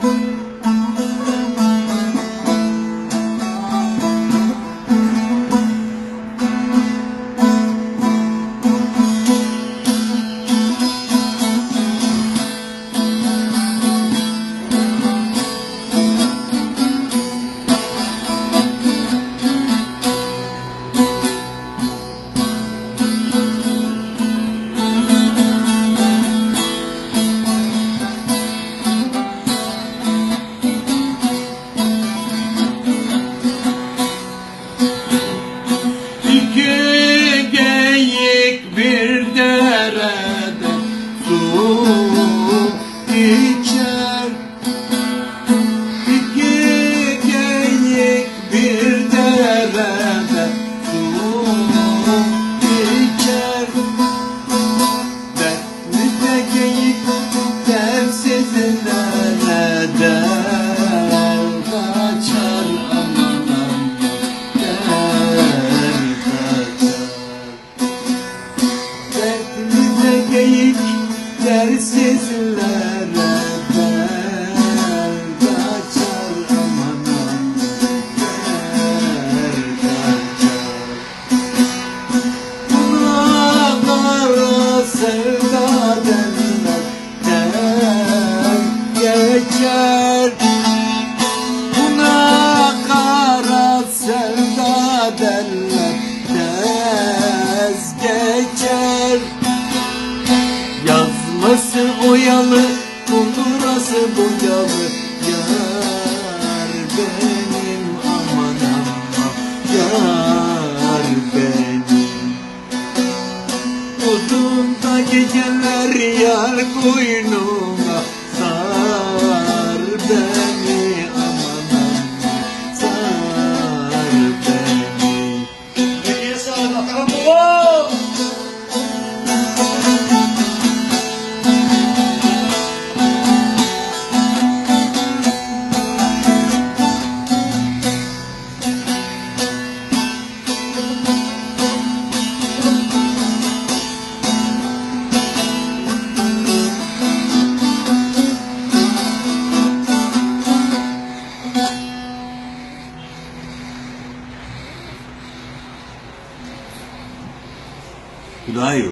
İki içer İki geyik bir derede su içer Dertli de geyik dersiz nerede kaçar aman der kaçar. Dertli de geyik dersizlere sevda denler der geçer. Buna kara sevda derler tez geçer. Yazması oyalı, kundurası boyalı Yar benim aman aman Yar benim geceler yar koynuna Daio.